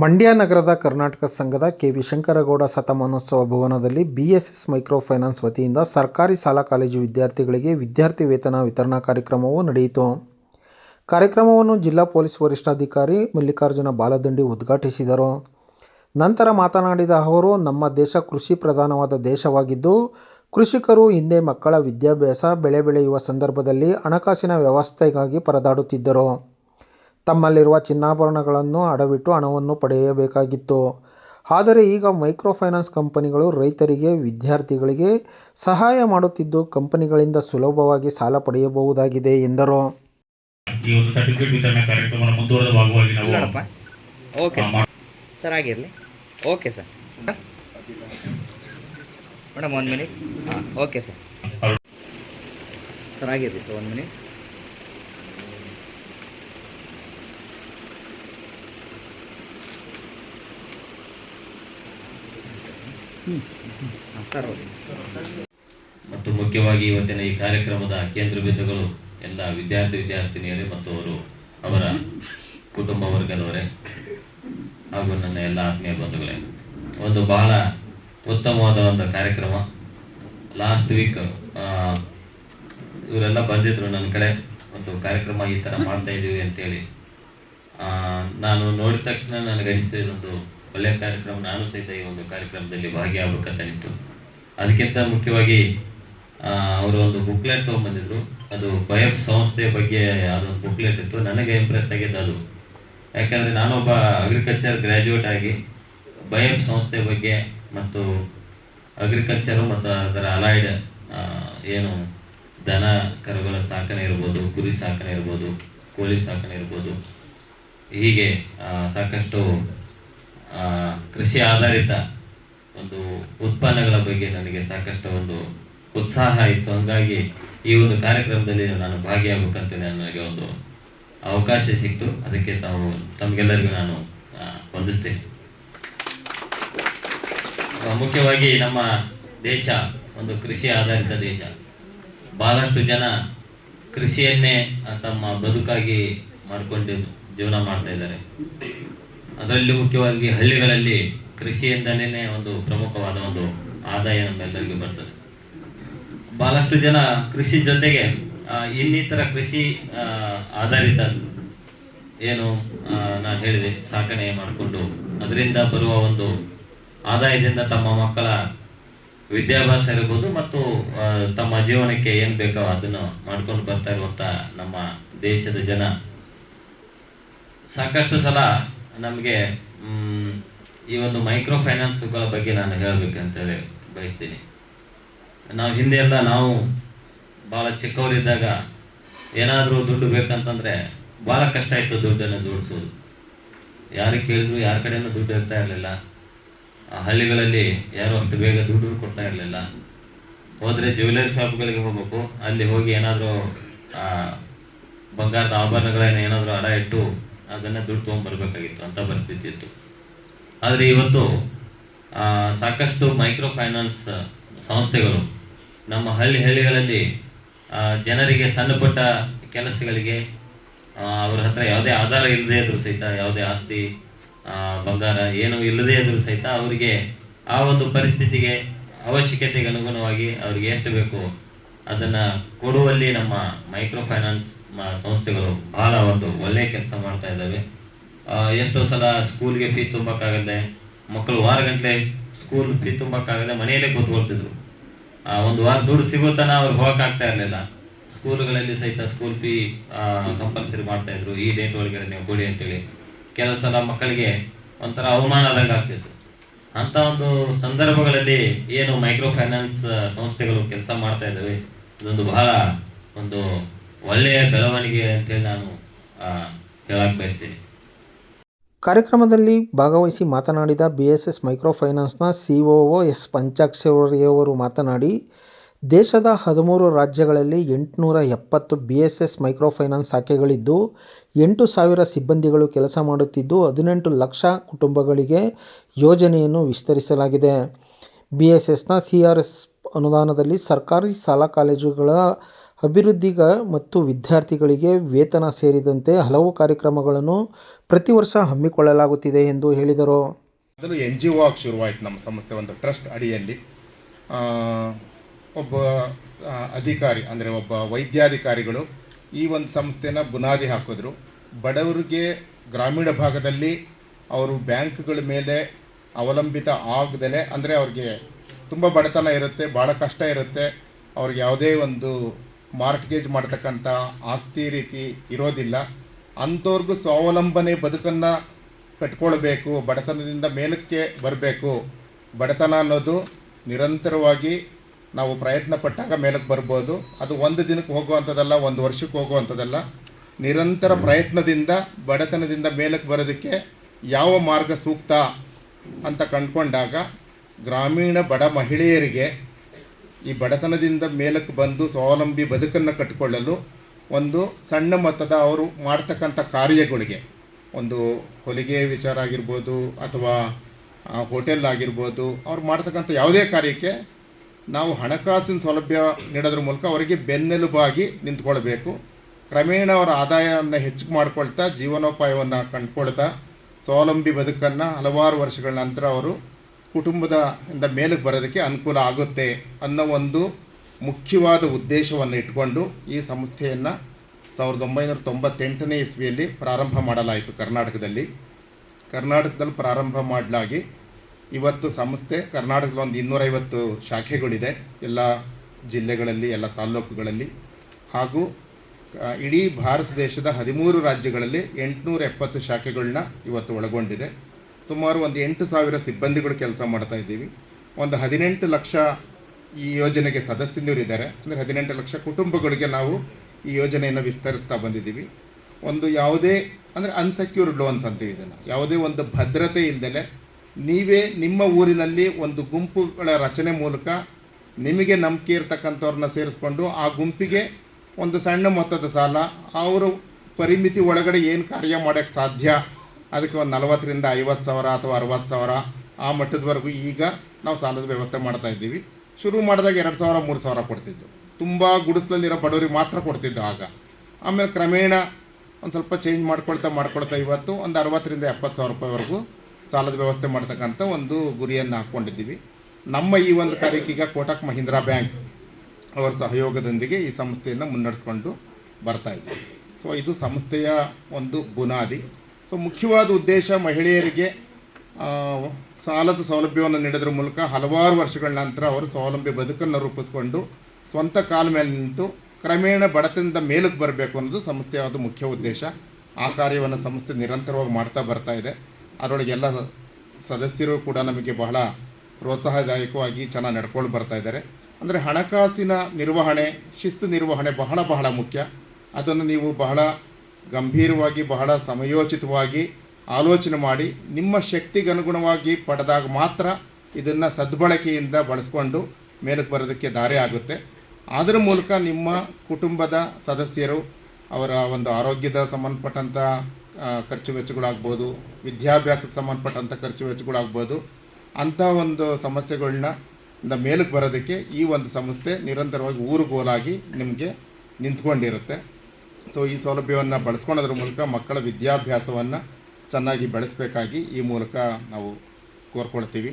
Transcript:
ಮಂಡ್ಯ ನಗರದ ಕರ್ನಾಟಕ ಸಂಘದ K V Shankaragouda ಶತಮಾನೋತ್ಸವ ಭವನದಲ್ಲಿ ಬಿಎಸ್ಎಸ್ ಮೈಕ್ರೋ ಫೈನಾನ್ಸ್ ವತಿಯಿಂದ ಸರ್ಕಾರಿ ಶಾಲಾ ಕಾಲೇಜು ವಿದ್ಯಾರ್ಥಿಗಳಿಗೆ ವಿದ್ಯಾರ್ಥಿ ವೇತನ ವಿತರಣಾ ಕಾರ್ಯಕ್ರಮವು ನಡೆಯಿತು. ಕಾರ್ಯಕ್ರಮವನ್ನು ಜಿಲ್ಲಾ ಪೊಲೀಸ್ ವರಿಷ್ಠಾಧಿಕಾರಿ ಮಲ್ಲಿಕಾರ್ಜುನ ಬಾಲದಂಡಿ ಉದ್ಘಾಟಿಸಿದರು. ನಂತರ ಮಾತನಾಡಿದ ಅವರು, ನಮ್ಮ ದೇಶ ಕೃಷಿ ಪ್ರಧಾನವಾದ ದೇಶವಾಗಿದ್ದು, ಕೃಷಿಕರು ಹಿಂದೆ ಮಕ್ಕಳ ವಿದ್ಯಾಭ್ಯಾಸ, ಬೆಳೆ ಬೆಳೆಯುವ ಸಂದರ್ಭದಲ್ಲಿ ಹಣಕಾಸಿನ ವ್ಯವಸ್ಥೆಗಾಗಿ ಪರದಾಡುತ್ತಿದ್ದರು. ತಮ್ಮಲ್ಲಿರುವ ಚಿನ್ನಾಭರಣಗಳನ್ನು ಅಡವಿಟ್ಟು ಹಣವನ್ನು ಪಡೆಯಬೇಕಾಗಿತ್ತು. ಆದರೆ ಈಗ ಮೈಕ್ರೋ ಫೈನಾನ್ಸ್ ಕಂಪನಿಗಳು ರೈತರಿಗೆ ವಿದ್ಯಾರ್ಥಿಗಳಿಗೆ ಸಹಾಯ ಮಾಡುತ್ತಿದ್ದು ಕಂಪನಿಗಳಿಂದ ಸುಲಭವಾಗಿ ಸಾಲ ಪಡೆಯಬಹುದಾಗಿದೆ ಎಂದರು. ಈ ಒಂದು ಸರ್ಟಿಫಿಕೇಟ್ ವಿತರಣಾ ಕಾರ್ಯಕ್ರಮದ ಮುಂದುವರೆದ ಭಾಗವಾಗಿ ನಾವು ಓಕೆ ಸರ್ ಆಗಿರಲಿ. Okay sir. ಮೇಡಮ್ ಒಂದು ಮಿನಿಟ್. ಹಾಂ ಓಕೆ ಸರ್. ಸರ್ ಆಗಿರಲಿ ಸರ್ ಒಂದು ಮಿನಿಟ್ ಹಾಂ ಸರ್ ಓಕೆ ಮತ್ತು ಮುಖ್ಯವಾಗಿ ಇವತ್ತಿನ ಈ ಕಾರ್ಯಕ್ರಮದ ಕೇಂದ್ರ ಬಿಂದುಗಳು ಎಲ್ಲ ವಿದ್ಯಾರ್ಥಿ ವಿದ್ಯಾರ್ಥಿನಿಯರೇ ಮತ್ತು ಅವರು ಅವರ ಕುಟುಂಬ ವರ್ಗದವರೇ ಹಾಗೂ ನನ್ನ ಎಲ್ಲ ಆತ್ಮೀಯ ಬಂಧುಗಳೇ. ಒಂದು ಬಹಳ ಉತ್ತಮವಾದ ಒಂದು ಕಾರ್ಯಕ್ರಮ. ಲಾಸ್ಟ್ ವೀಕ್ ಇವರೆಲ್ಲ ಬಂದಿದ್ರು ನನ್ನ ಕಡೆ. ಒಂದು ಕಾರ್ಯಕ್ರಮ ಈ ಥರ ಮಾಡ್ತಾ ಇದ್ದೀವಿ ಅಂತೇಳಿ. ನಾನು ನೋಡಿದ ತಕ್ಷಣ ನನಗೆ ಅನಿಸ್ತಾ ಇದೊಂದು ಒಳ್ಳೆಯ ಕಾರ್ಯಕ್ರಮ, ನಾನು ಸಹಿತ ಈ ಒಂದು ಕಾರ್ಯಕ್ರಮದಲ್ಲಿ ಭಾಗಿಯಾಗಬೇಕಂತ ಅನಿಸ್ತು. ಅದಕ್ಕಿಂತ ಮುಖ್ಯವಾಗಿ ಅವರು ಒಂದು ಬುಕ್ಲೆಟ್ ತೊಗೊಂಬಂದಿದ್ರು ಅದು ಬಯಪ್ ಸಂಸ್ಥೆಯ ಬಗ್ಗೆ ಅದೊಂದು ಬುಕ್ಲೆಟ್ ಇತ್ತು. ನನಗೆ ಇಂಪ್ರೆಸ್ ಆಗಿದ್ದು ಅದು. ಯಾಕಂದರೆ ನಾನೊಬ್ಬ ಅಗ್ರಿಕಲ್ಚರ್ ಗ್ರ್ಯಾಜುಯೇಟ್ ಆಗಿ ಬಯಪ್ ಸಂಸ್ಥೆ ಬಗ್ಗೆ ಮತ್ತು ಅಗ್ರಿಕಲ್ಚರು ಮತ್ತು ಅದರ ಅಲೈಡ್ ಏನು ದನ ಕರುಗಳ ಸಾಕಣೆ ಇರ್ಬೋದು, ಕುರಿ ಸಾಕಣೆ ಇರ್ಬೋದು, ಕೋಳಿ ಸಾಕಣೆ ಇರ್ಬೋದು, ಹೀಗೆ ಸಾಕಷ್ಟು ಕೃಷಿ ಆಧಾರಿತ ಒಂದು ಉತ್ಪನ್ನಗಳ ಬಗ್ಗೆ ನನಗೆ ಸಾಕಷ್ಟು ಒಂದು ಉತ್ಸಾಹ ಇತ್ತು. ಹಂಗಾಗಿ ಈ ಒಂದು ಕಾರ್ಯಕ್ರಮದಲ್ಲಿ ನಾನು ಭಾಗಿಯಾಗಬೇಕಂತ ನನಗೆ ಒಂದು ಅವಕಾಶ ಸಿಕ್ತು. ಅದಕ್ಕೆ ತಾವು ತಮಗೆಲ್ಲರಿಗೂ ನಾನು ವಂದಿಸ್ತೇನೆ. ಮುಖ್ಯವಾಗಿ ನಮ್ಮ ದೇಶ ಒಂದು ಕೃಷಿ ಆಧಾರಿತ ದೇಶ. ಬಹಳಷ್ಟು ಜನ ಕೃಷಿಯನ್ನೇ ತಮ್ಮ ಬದುಕಾಗಿ ಮಾಡಿಕೊಂಡು ಜೀವನ ಮಾಡ್ತಾ ಇದ್ದಾರೆ. ಅದರಲ್ಲಿ ಮುಖ್ಯವಾಗಿ ಹಳ್ಳಿಗಳಲ್ಲಿ ಕೃಷಿಯಿಂದಲೇ ಒಂದು ಪ್ರಮುಖವಾದ ಒಂದು ಆದಾಯ ನಮ್ಮೆಲ್ಲರಿಗೂ ಬರ್ತದೆ. ಬಹಳಷ್ಟು ಜನ ಕೃಷಿ ಜೊತೆಗೆ ಇನ್ನಿತರ ಕೃಷಿ ಆಧಾರಿತ ಏನು ನಾನು ಹೇಳಿದೆ, ಸಾಕಣೆ ಮಾಡಿಕೊಂಡು ಅದರಿಂದ ಬರುವ ಒಂದು ಆದಾಯದಿಂದ ತಮ್ಮ ಮಕ್ಕಳ ವಿದ್ಯಾಭ್ಯಾಸ ಇರ್ಬೋದು ಮತ್ತು ತಮ್ಮ ಜೀವನಕ್ಕೆ ಏನು ಬೇಕೋ ಅದನ್ನು ಮಾಡ್ಕೊಂಡು ಬರ್ತಾ ಇರುವಂಥ ನಮ್ಮ ದೇಶದ ಜನ. ಸಾಕಷ್ಟು ಸಲ ನಮಗೆ ಈ ಒಂದು ಮೈಕ್ರೋ ಫೈನಾನ್ಸ್ಗಳ ಬಗ್ಗೆ ನಾನು ಹೇಳಬೇಕಂತೇಳಿ ಬಯಸ್ತೀನಿ. ನಾವು ಹಿಂದೆ ಎಲ್ಲ ನಾವು ಭಾಳ ಚಿಕ್ಕವರಿದ್ದಾಗ ಏನಾದರೂ ದುಡ್ಡು ಬೇಕಂತಂದ್ರೆ ಭಾಳ ಕಷ್ಟ ಇತ್ತು ದುಡ್ಡನ್ನು ಜೋಡಿಸೋದು. ಯಾರಿಗೆ ಕೇಳಿದ್ರು ಯಾರ ಕಡೆಯೂ ದುಡ್ಡು ಇರ್ತಾ ಇರಲಿಲ್ಲ. ಹಳ್ಳಿಗಳಲ್ಲಿ ಯಾರು ಅಷ್ಟು ಬೇಗ ದುಡ್ಡು ಕೊಡ್ತಾ ಇರಲಿಲ್ಲ. ಹೋದರೆ ಜ್ಯುವೆಲರಿ ಶಾಪ್ಗಳಿಗೆ ಹೋಗ್ಬೇಕು. ಅಲ್ಲಿ ಹೋಗಿ ಏನಾದರೂ ಬಂಗಾರದ ಆಭರಣಗಳನ್ನ ಏನಾದರೂ ಅಡ ಇಟ್ಟು ಅದನ್ನ ದುಡ್ಡು ತೊಗೊಂಡ್ಬರ್ಬೇಕಾಗಿತ್ತು ಅಂತ ಪರಿಸ್ಥಿತಿ ಇತ್ತು. ಆದರೆ ಇವತ್ತು ಸಾಕಷ್ಟು ಮೈಕ್ರೋ ಫೈನಾನ್ಸ್ ಸಂಸ್ಥೆಗಳು ನಮ್ಮ ಹಳ್ಳಿ ಹಳ್ಳಿಗಳಲ್ಲಿ ಜನರಿಗೆ ಸಣ್ಣ ಪುಟ್ಟ ಕೆಲಸಗಳಿಗೆ ಅವರ ಹತ್ರ ಯಾವುದೇ ಆಧಾರ ಇಲ್ಲದೆ ಇದ್ರು ಸಹಿತ, ಯಾವುದೇ ಆಸ್ತಿ ಬಂಗಾರ ಏನು ಇಲ್ಲದೆ ಇದ್ರು ಸಹಿತ ಅವರಿಗೆ ಆ ಒಂದು ಪರಿಸ್ಥಿತಿಗೆ ಅವಶ್ಯಕತೆಗೆ ಅನುಗುಣವಾಗಿ ಅವ್ರಿಗೆ ಎಷ್ಟು ಬೇಕು ಅದನ್ನ ಕೊಡುವಲ್ಲಿ ನಮ್ಮ ಮೈಕ್ರೋ ಫೈನಾನ್ಸ್ ಸಂಸ್ಥೆಗಳು ಬಹಳ ಒಂದು ಒಳ್ಳೆಯ ಕೆಲಸ ಮಾಡ್ತಾ ಇದ್ದಾವೆ. ಎಷ್ಟೋ ಸಲ ಸ್ಕೂಲ್ಗೆ ಫೀ ತುಂಬಕ್ಕಾಗದೆ ಮಕ್ಕಳು ವಾರ ಗಂಟೆ ಸ್ಕೂಲ್ ಫೀ ತುಂಬಕ್ಕಾಗದೆ ಮನೆಯಲ್ಲೇ ಕೂತ್ಕೊಳ್ತಿದ್ರು. ಆ, ಒಂದು ವಾರ ದುಡ್ಡು ಸಿಗೋ ತನ ಅವ್ರು ಹೋಗಕ್ ಆಗ್ತಾ ಇರಲಿಲ್ಲ. ಸ್ಕೂಲ್ಗಳಲ್ಲಿ ಸಹಿತ ಸ್ಕೂಲ್ ಫೀ ಕಂಪಲ್ಸರಿ ಮಾಡ್ತಾ ಇದ್ರು. ಈ ಡೇಟ್ ಒಳಗಡೆ ನೀವು ಕೊಡಿ ಅಂತೇಳಿ. ಕೆಲವು ಸಲ ಮಕ್ಕಳಿಗೆ ಒಂಥರ ಅವಮಾನ ಆದಂಗೆ ಆಗ್ತಿತ್ತು. ಅಂತ ಒಂದು ಸಂದರ್ಭಗಳಲ್ಲಿ ಏನು ಮೈಕ್ರೋ ಫೈನಾನ್ಸ್ ಸಂಸ್ಥೆಗಳು ಕೆಲಸ ಮಾಡ್ತಾ ಇದ್ದಾವೆ. ಇದೊಂದು ಬಹಳ ಒಂದು ಒಳ್ಳೆಯ ಬೆಳವಣಿಗೆ ಅಂತೇಳಿ ನಾನು ಹೇಳಕ್ ಬಯಸ್ತೀನಿ. ಕಾರ್ಯಕ್ರಮದಲ್ಲಿ ಭಾಗವಹಿಸಿ ಮಾತನಾಡಿದ ಬಿ ಎಸ್ ಎಸ್ ಮೈಕ್ರೋ ಫೈನಾನ್ಸ್ನ ಒ ಎಸ್ ಪಂಚಾಕ್ಷರಿಯವರು ಮಾತನಾಡಿ, ದೇಶದ ಹದಿಮೂರು ರಾಜ್ಯಗಳಲ್ಲಿ ಎಂಟುನೂರ ಎಪ್ಪತ್ತು B S S micro finance ಶಾಖೆಗಳಿದ್ದು, ಎಂಟು ಸಾವಿರ ಸಿಬ್ಬಂದಿಗಳು ಕೆಲಸ ಮಾಡುತ್ತಿದ್ದು, ಹದಿನೆಂಟು ಲಕ್ಷ ಕುಟುಂಬಗಳಿಗೆ ಯೋಜನೆಯನ್ನು ವಿಸ್ತರಿಸಲಾಗಿದೆ. ಬಿ ಎಸ್ ಎಸ್ನ ಸಿ ಆರ್ ಎಸ್ ಅನುದಾನದಲ್ಲಿ ಸರ್ಕಾರಿ ಶಾಲಾ ಕಾಲೇಜುಗಳ ಅಭಿವೃದ್ಧಿಗ ಮತ್ತು ವಿದ್ಯಾರ್ಥಿಗಳಿಗೆ ವೇತನ ಸೇರಿದಂತೆ ಹಲವು ಕಾರ್ಯಕ್ರಮಗಳನ್ನು ಪ್ರತಿ ವರ್ಷ ಹಮ್ಮಿಕೊಳ್ಳಲಾಗುತ್ತಿದೆ ಎಂದು ಹೇಳಿದರು. ಮೊದಲು ಎನ್ ಜಿ ಒ ಆಗಿ ಶುರುವಾಯಿತು ನಮ್ಮ ಸಂಸ್ಥೆ ಒಂದು ಟ್ರಸ್ಟ್ ಅಡಿಯಲ್ಲಿ. ಒಬ್ಬ ಅಧಿಕಾರಿ, ಅಂದರೆ ಒಬ್ಬ ವೈದ್ಯಾಧಿಕಾರಿಗಳು ಈ ಒಂದು ಸಂಸ್ಥೆನ ಬುನಾದಿ ಹಾಕಿದ್ರು. ಬಡವರಿಗೆ ಗ್ರಾಮೀಣ ಭಾಗದಲ್ಲಿ ಅವರು ಬ್ಯಾಂಕ್ಗಳ ಮೇಲೆ ಅವಲಂಬಿತ ಆಗದಲೇ ಅಂದರೆ ಅವ್ರಿಗೆ ತುಂಬ ಬಡತನ ಇರುತ್ತೆ ಭಾಳ ಕಷ್ಟ ಇರುತ್ತೆ. ಅವ್ರಿಗೆ ಯಾವುದೇ ಒಂದು ಮಾರ್ಟ್ಗೇಜ್ ಮಾಡ್ತಕ್ಕಂಥ ಆಸ್ತಿ ರೀತಿ ಇರೋದಿಲ್ಲ. ಅಂಥವ್ರಿಗೂ ಸ್ವಾವಲಂಬನೆ ಬದುಕನ್ನು ಕಟ್ಕೊಳ್ಬೇಕು, ಬಡತನದಿಂದ ಮೇಲಕ್ಕೆ ಬರಬೇಕು. ಬಡತನ ಅನ್ನೋದು ನಿರಂತರವಾಗಿ ನಾವು ಪ್ರಯತ್ನ ಪಟ್ಟಾಗ ಮೇಲಕ್ಕೆ ಬರ್ಬೋದು. ಅದು ಒಂದು ದಿನಕ್ಕೆ ಹೋಗುವಂಥದ್ದಲ್ಲ, ಒಂದು ವರ್ಷಕ್ಕೆ ಹೋಗುವಂಥದ್ದಲ್ಲ. ನಿರಂತರ ಪ್ರಯತ್ನದಿಂದ, ಬಡತನದಿಂದ ಮೇಲಕ್ಕೆ ಬರೋದಕ್ಕೆ ಯಾವ ಮಾರ್ಗ ಸೂಕ್ತ ಅಂತ ಕಂಡುಕೊಂಡಾಗ ಗ್ರಾಮೀಣ ಬಡ ಮಹಿಳೆಯರಿಗೆ ಈ ಬಡತನದಿಂದ ಮೇಲಕ್ಕೆ ಬಂದು ಸ್ವಾವಲಂಬಿ ಬದುಕನ್ನು ಕಟ್ಟಿಕೊಳ್ಳಲು ಒಂದು ಸಣ್ಣ ಮೊತ್ತದ ಅವರು ಮಾಡ್ತಕ್ಕಂಥ ಕಾರ್ಯಗಳಿಗೆ, ಒಂದು ಹೊಲಿಗೆ ವಿಚಾರ ಆಗಿರ್ಬೋದು ಅಥವಾ ಹೋಟೆಲ್ ಆಗಿರ್ಬೋದು, ಅವ್ರು ಮಾಡ್ತಕ್ಕಂಥ ಯಾವುದೇ ಕಾರ್ಯಕ್ಕೆ ನಾವು ಹಣಕಾಸಿನ ಸೌಲಭ್ಯ ನೀಡೋದ್ರ ಮೂಲಕ ಅವರಿಗೆ ಬೆನ್ನೆಲುಬಾಗಿ ನಿಂತ್ಕೊಳ್ಬೇಕು. ಕ್ರಮೇಣ ಅವರ ಆದಾಯವನ್ನು ಹೆಚ್ಚು ಮಾಡ್ಕೊಳ್ತಾ, ಜೀವನೋಪಾಯವನ್ನು ಕಂಡುಕೊಳ್ತಾ, ಸ್ವಾವಲಂಬಿ ಬದುಕನ್ನು ಹಲವಾರು ವರ್ಷಗಳ ನಂತರ ಅವರು ಕುಟುಂಬದ ಇಂದ ಮೇಲಕ್ಕೆ ಬರೋದಕ್ಕೆ ಅನುಕೂಲ ಆಗುತ್ತೆ ಅನ್ನೋ ಒಂದು ಮುಖ್ಯವಾದ ಉದ್ದೇಶವನ್ನು ಇಟ್ಕೊಂಡು ಈ ಸಂಸ್ಥೆಯನ್ನು ಸಾವಿರದ ಒಂಬೈನೂರ ತೊಂಬತ್ತೆಂಟನೇ ಇಸ್ವಿಯಲ್ಲಿ ಪ್ರಾರಂಭ ಮಾಡಲಾಯಿತು ಕರ್ನಾಟಕದಲ್ಲಿ. ಕರ್ನಾಟಕದಲ್ಲಿ ಪ್ರಾರಂಭ ಮಾಡಲಾಗಿ ಇವತ್ತು ಸಂಸ್ಥೆ, ಕರ್ನಾಟಕದಲ್ಲಿ ಒಂದು ಇನ್ನೂರೈವತ್ತು ಶಾಖೆಗಳಿದೆ. ಎಲ್ಲ ಜಿಲ್ಲೆಗಳಲ್ಲಿ, ಎಲ್ಲ ತಾಲ್ಲೂಕುಗಳಲ್ಲಿ. ಹಾಗೂ ಇಡೀ ಭಾರತ ದೇಶದ ಹದಿಮೂರು ರಾಜ್ಯಗಳಲ್ಲಿ ಎಂಟುನೂರ ಎಪ್ಪತ್ತು ಶಾಖೆಗಳನ್ನ ಇವತ್ತು ಒಳಗೊಂಡಿದೆ. ಸುಮಾರು ಒಂದು ಎಂಟು ಸಾವಿರ ಸಿಬ್ಬಂದಿಗಳು ಕೆಲಸ ಮಾಡ್ತಾ ಇದ್ದೀವಿ. ಒಂದು ಹದಿನೆಂಟು ಲಕ್ಷ ಈ ಯೋಜನೆಗೆ ಸದಸ್ಯರಿದ್ದಾರೆ ಅಂದರೆ ಹದಿನೆಂಟು ಲಕ್ಷ ಕುಟುಂಬಗಳಿಗೆ ನಾವು ಈ ಯೋಜನೆಯನ್ನು ವಿಸ್ತರಿಸ್ತಾ ಬಂದಿದ್ದೀವಿ. ಒಂದು ಯಾವುದೇ, ಅಂದರೆ ಅನ್ಸೆಕ್ಯೂರ್ಡ್ ಲೋನ್ಸ್ ಅಂತೀವಿ ಇದನ್ನು ಯಾವುದೇ ಒಂದು ಭದ್ರತೆ ಇಲ್ಲದೆ ನೀವೇ ನಿಮ್ಮ ಊರಿನಲ್ಲಿ ಒಂದು ಗುಂಪುಗಳ ರಚನೆ ಮೂಲಕ ನಿಮಗೆ ನಂಬಿಕೆ ಇರ್ತಕ್ಕಂಥವ್ರನ್ನ ಸೇರಿಸ್ಕೊಂಡು ಆ ಗುಂಪಿಗೆ ಒಂದು ಸಣ್ಣ ಮೊತ್ತದ ಸಾಲ, ಅವರು ಪರಿಮಿತಿ ಒಳಗಡೆ ಏನು ಕಾರ್ಯ ಮಾಡೋಕ್ಕೆ ಸಾಧ್ಯ ಅದಕ್ಕೆ ಒಂದು ನಲವತ್ತರಿಂದ ಐವತ್ತು ಸಾವಿರ ಅಥವಾ ಅರವತ್ತು ಸಾವಿರ ಆ ಮಟ್ಟದವರೆಗೂ ಈಗ ನಾವು ಸಾಲದ ವ್ಯವಸ್ಥೆ ಮಾಡ್ತಾ ಇದ್ದೀವಿ. ಶುರು ಮಾಡಿದಾಗ ಎರಡು ಸಾವಿರ, ಮೂರು ಸಾವಿರ ಕೊಡ್ತಿದ್ದು. ತುಂಬ ಗುಡಿಸ್ಲಲ್ಲಿರೋ ಬಡವರಿಗೆ ಮಾತ್ರ ಕೊಡ್ತಿದ್ದು ಆಗ. ಆಮೇಲೆ ಕ್ರಮೇಣ ಒಂದು ಸ್ವಲ್ಪ ಚೇಂಜ್ ಮಾಡ್ಕೊಳ್ತಾ ಮಾಡ್ಕೊಳ್ತಾ ಇವತ್ತು ಒಂದು ಅರವತ್ತರಿಂದ ಎಪ್ಪತ್ತು ಸಾವಿರ ರೂಪಾಯಿವರೆಗೂ ಸಾಲದ ವ್ಯವಸ್ಥೆ ಮಾಡ್ತಕ್ಕಂಥ ಒಂದು ಗುರಿಯನ್ನು ಹಾಕ್ಕೊಂಡಿದ್ದೀವಿ ನಮ್ಮ ಈ ಒಂದು ಕಾರ್ಯಕ್ಕೀಗ ಕೋಟಕ್ ಮಹೀಂದ್ರಾ ಬ್ಯಾಂಕ್ ಅವರ ಸಹಯೋಗದೊಂದಿಗೆ ಈ ಸಂಸ್ಥೆಯನ್ನು ಮುನ್ನಡೆಸ್ಕೊಂಡು ಬರ್ತಾ ಇದ್ದೀವಿ. ಸೊ ಇದು ಸಂಸ್ಥೆಯ ಒಂದು ಬುನಾದಿ. ಸೊ ಮುಖ್ಯವಾದ ಉದ್ದೇಶ ಮಹಿಳೆಯರಿಗೆ ಸಾಲದ ಸೌಲಭ್ಯವನ್ನು ನೀಡೋದ್ರ ಮೂಲಕ ಹಲವಾರು ವರ್ಷಗಳ ನಂತರ ಅವರು ಸ್ವಾವಲಂಬಿ ಬದುಕನ್ನು ರೂಪಿಸಿಕೊಂಡು ಸ್ವಂತ ಕಾಲ ಮೇಲೆ ನಿಂತು ಕ್ರಮೇಣ ಬಡತನದಿಂದ ಮೇಲಕ್ಕೆ ಬರಬೇಕು ಅನ್ನೋದು ಸಂಸ್ಥೆಯ ಮುಖ್ಯ ಉದ್ದೇಶ. ಆ ಕಾರ್ಯವನ್ನು ಸಂಸ್ಥೆ ನಿರಂತರವಾಗಿ ಮಾಡ್ತಾ ಬರ್ತಾ ಇದೆ. ಅದರೊಳಗೆ ಎಲ್ಲ ಸದಸ್ಯರು ಕೂಡ ನಮಗೆ ಬಹಳ ಪ್ರೋತ್ಸಾಹದಾಯಕವಾಗಿ ಚೆನ್ನಾಗಿ ನಡ್ಕೊಂಡು ಬರ್ತಾ ಇದ್ದಾರೆ. ಅಂದರೆ ಹಣಕಾಸಿನ ನಿರ್ವಹಣೆ, ಶಿಸ್ತು ನಿರ್ವಹಣೆ ಬಹಳ ಬಹಳ ಮುಖ್ಯ. ಅದನ್ನು ನೀವು ಬಹಳ ಗಂಭೀರವಾಗಿ, ಬಹಳ ಸಮಯೋಚಿತವಾಗಿ ಆಲೋಚನೆ ಮಾಡಿ ನಿಮ್ಮ ಶಕ್ತಿಗೆ ಅನುಗುಣವಾಗಿ ಪಡೆದಾಗ ಮಾತ್ರ ಇದನ್ನು ಸದ್ಬಳಕೆಯಿಂದ ಬಳಸ್ಕೊಂಡು ಮೇಲಕ್ಕೆ ಬರೋದಕ್ಕೆ ದಾರಿ ಆಗುತ್ತೆ. ಅದರ ಮೂಲಕ ನಿಮ್ಮ ಕುಟುಂಬದ ಸದಸ್ಯರು, ಅವರ ಒಂದು ಆರೋಗ್ಯದ ಸಂಬಂಧಪಟ್ಟಂಥ ಖರ್ಚು ವೆಚ್ಚಗಳಾಗ್ಬೋದು, ವಿದ್ಯಾಭ್ಯಾಸಕ್ಕೆ ಸಂಬಂಧಪಟ್ಟಂಥ ಖರ್ಚು ವೆಚ್ಚಗಳಾಗ್ಬೋದು, ಅಂಥ ಒಂದು ಸಮಸ್ಯೆಗಳನ್ನ ಮೇಲಕ್ಕೆ ಬರೋದಕ್ಕೆ ಈ ಒಂದು ಸಂಸ್ಥೆ ನಿರಂತರವಾಗಿ ಊರುಗೋಲಾಗಿ ನಿಮಗೆ ನಿಂತ್ಕೊಂಡಿರುತ್ತೆ. ಸೊ ಈ ಸೌಲಭ್ಯವನ್ನು ಬಳಸ್ಕೊಳ್ಳೋದ್ರ ಮೂಲಕ ಮಕ್ಕಳ ವಿದ್ಯಾಭ್ಯಾಸವನ್ನು ಚೆನ್ನಾಗಿ ಬೆಳೆಸಬೇಕಾಗಿ ಈ ಮೂಲಕ ನಾವು ಕೋರ್ಕೊಳ್ತೀವಿ.